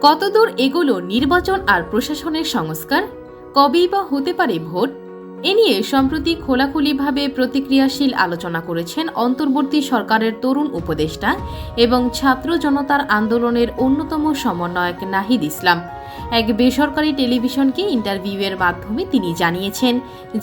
কতদূর এগুলো নির্বাচন আর প্রশাসনের সংস্কার? কবেই বা হতে পারে ভোট? এ নিয়ে সম্প্রতি খোলাখুলিভাবে প্রতিক্রিয়াশীল আলোচনা করেছেন অন্তর্বর্তী সরকারের তরুণ উপদেষ্টা এবং ছাত্র জনতার আন্দোলনের অন্যতম সমন্বয়ক নাহিদ ইসলাম। এক বেসরকারি টেলিভিশনকে ইন্টারভিউয়ের মাধ্যমে তিনি জানিয়েছেন,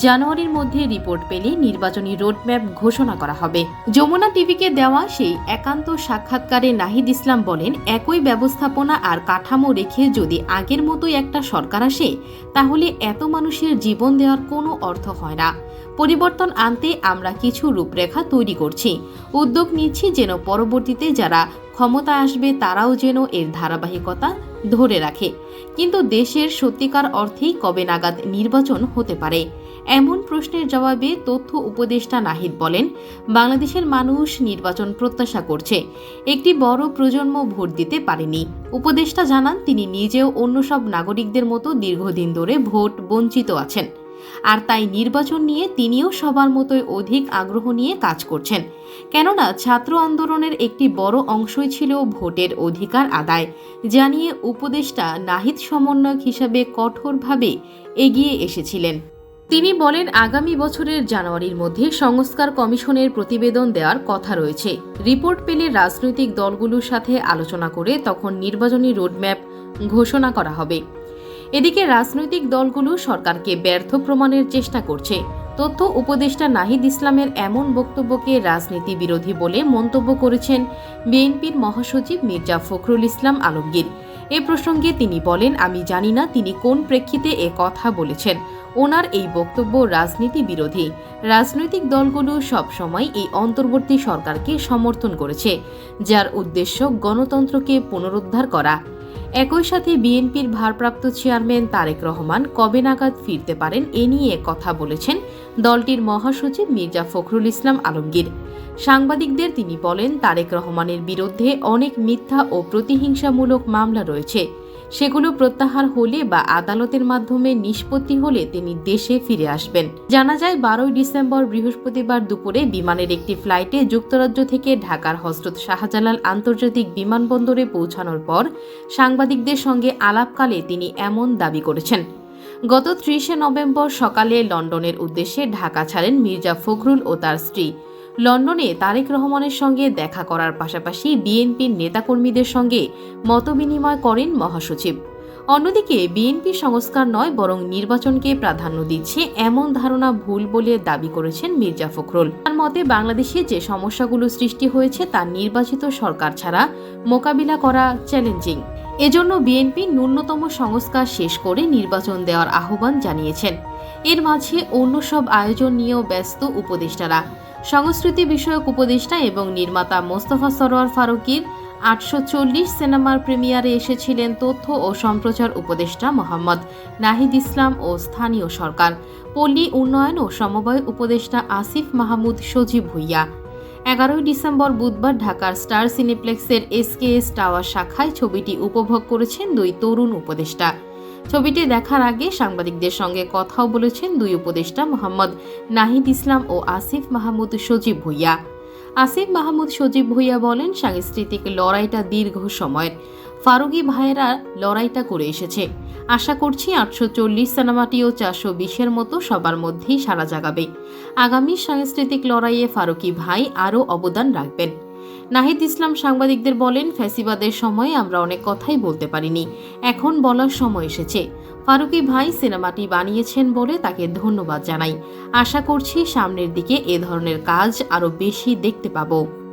জানুয়ারির মধ্যে রিপোর্ট পেলে নির্বাচনী রোডম্যাপ ঘোষণা করা হবে। যমুনা টিভিকে দেওয়া সেই একান্ত সাক্ষাৎকারে নাহিদ ইসলাম বলেন, একই ব্যবস্থাপনা আর কাঠামো রেখে যদি আগের মতোই একটা সরকার আসে, তাহলে এত মানুষের জীবন দেওয়ার কোনো অর্থ হয় না। পরিবর্তন আনতে আমরা কিছু রূপরেখা তৈরি করছি। উদ্যোগ নিচ্ছি যেন পরবর্তীতে যারা ক্ষমতায় আসবে তারাও যেন এর ধারাবাহিকতা ধরে রাখে। কিন্তু দেশের সত্যিকার অর্থেই কবে নাগাদ নির্বাচন হতে পারে? এমন প্রশ্নের জবাবে তথ্য উপদেষ্টা নাহিদ বলেন, বাংলাদেশের মানুষ নির্বাচন প্রত্যাশা করছে। একটি বড় প্রজন্ম ভোট দিতে পারেনি। উপদেষ্টা জানান, তিনি নিজেও অন্য সব নাগরিকদের মতো দীর্ঘদিন ধরে ভোট বঞ্চিত আছেন। আর তাই নির্বাচন নিয়ে তিনিও সবার মতোই অধিক আগ্রহ নিয়ে কাজ করছেন। কেননা ছাত্র আন্দোলনের একটি বড় অংশই ছিল ভোটের অধিকার আদায় জানিয়ে উপদেষ্টা নাহিদ সমন্বয়ক হিসাবে কঠোরভাবে এগিয়ে এসেছিলেন। তিনি বলেন, আগামী বছরের জানুয়ারির মধ্যে সংস্কার কমিশনের প্রতিবেদন দেওয়ার কথা রয়েছে। রিপোর্ট পেলে রাজনৈতিক দলগুলোর সাথে আলোচনা করে তখন নির্বাচনী রোডম্যাপ ঘোষণা করা হবে। এদিকে রাজনৈতিক দলগুলো সরকারকে ব্যর্থ প্রমাণের চেষ্টা করছে। তথ্য উপদেষ্টা নাহিদ ইসলামের এমন বক্তব্যকে রাজনীতি বিরোধী বলে মন্তব্য করেছেন বিএনপির মহাসচিব মির্জা ফখরুল ইসলাম আলমগীর। এ প্রসঙ্গে তিনি বলেন, আমি জানি না তিনি কোন প্রেক্ষিতে এ কথা বলেছেন। ওনার এই বক্তব্য রাজনীতি বিরোধী। রাজনৈতিক দলগুলো সবসময় এই অন্তর্বর্তী সরকারকে সমর্থন করেছে, যার উদ্দেশ্য গণতন্ত্রকে পুনরুদ্ধার করা। একই সাথে বিএনপির ভারপ্রাপ্ত চেয়ারম্যান তারেক রহমান কবে নাগাদ ফিরতে পারেন এ নিয়ে কথা বলেছেন দলটির মহাসচিব মির্জা ফখরুল ইসলাম আলমগীর। সাংবাদিকদের তিনি বলেন, তারেক রহমানের বিরুদ্ধে অনেক মিথ্যা ও প্রতিহিংসামূলক মামলা রয়েছে। সেগুলো প্রত্যাহার হলে বা আদালতের মাধ্যমে নিষ্পত্তি হলে তিনি দেশে ফিরে আসবেন। জানা যায়, বারোই ডিসেম্বর বৃহস্পতিবার দুপুরে বিমানের একটি ফ্লাইটে যুক্তরাজ্য থেকে ঢাকার হজরত শাহজালাল আন্তর্জাতিক বিমানবন্দরে পৌঁছানোর পর সাংবাদিকদের সঙ্গে আলাপকালে তিনি এমন দাবি করেছেন, গত ত্রিশে নভেম্বর সকালে লন্ডনের উদ্দেশ্যে ঢাকা ছাড়েন মির্জা ফখরুল ও তার স্ত্রী। লন্ডনে তারেক রহমানের সঙ্গে দেখা করার পাশাপাশি বিএনপির নেতাকর্মীদের সঙ্গে মতবিনিময় করেন মহাসচিব। অন্যদিকে বিএনপি সংস্কার নয়, বরং নির্বাচনকে প্রাধান্য দিচ্ছে এমন ধারণা ভুল বলে দাবি করেছেন মির্জা ফখরুল। তার মতে, বাংলাদেশে যে সমস্যাগুলো সৃষ্টি হয়েছে তা নির্বাচিত সরকার ছাড়া মোকাবিলা করা চ্যালেঞ্জিং। এজন্য বিএনপি ন্যূনতম সংস্কার শেষ করে নির্বাচন দেওয়ার আহ্বান জানিয়েছেন। এর মাঝে অন্য সব আয়োজন নিয়েও ব্যস্ত উপদেষ্টারা। সংস্কৃতি বিষয়ক উপদেষ্টা এবং নির্মাতা মোস্তফা সরোয়ার ফারুকির আটশো চল্লিশ সিনেমার প্রিমিয়ারে এসেছিলেন তথ্য ও সম্প্রচার উপদেষ্টা মোহাম্মদ নাহিদ ইসলাম ও স্থানীয় সরকার, পল্লী উন্নয়ন ও সমবায় উপদেষ্টা আসিফ মাহমুদ সজীব ভুইয়া। এগারোই ডিসেম্বর বুধবার ঢাকার স্টার সিনেপ্লেক্সের এসকেএস টাওয়ার শাখায় ছবিটি উপভোগ করেছেন দুই তরুণ উপদেষ্টা। ছবিটি দেখার আগে সাংবাদিকদের সঙ্গে কথাও বলেছেন দুই উপদেষ্টা মোহাম্মদ নাহিদ ইসলাম ও আসিফ মাহমুদ সজীব ভুইয়া। আসিফ মাহমুদ সজীব ভুইয়া বলেন, সাংস্কৃতিক লড়াইটা দীর্ঘ সময়ের। ফারুকি ভাইয়েরা লড়াইটা করে এসেছে। আশা করছি আটশো চল্লিশ সিনেমাটিও চারশো বিশের মতো সবার মধ্যেই সারা জাগাবে। আগামী সাংস্কৃতিক লড়াইয়ে ফারুকি ভাই আরও অবদান রাখবেন। নাহিদ ইসলাম সাংবাদিকদের বলেন, ফ্যাসিবাদের সময় আমরা অনেক কথাই বলতে পারিনি। এখন বলার সময় এসেছে। ফারুকি ভাই সিনেমাটি বানিয়েছেন বলে তাকে ধন্যবাদ জানাই। আশা করছি সামনের দিকে এ ধরনের কাজ আরও বেশি দেখতে পাবো।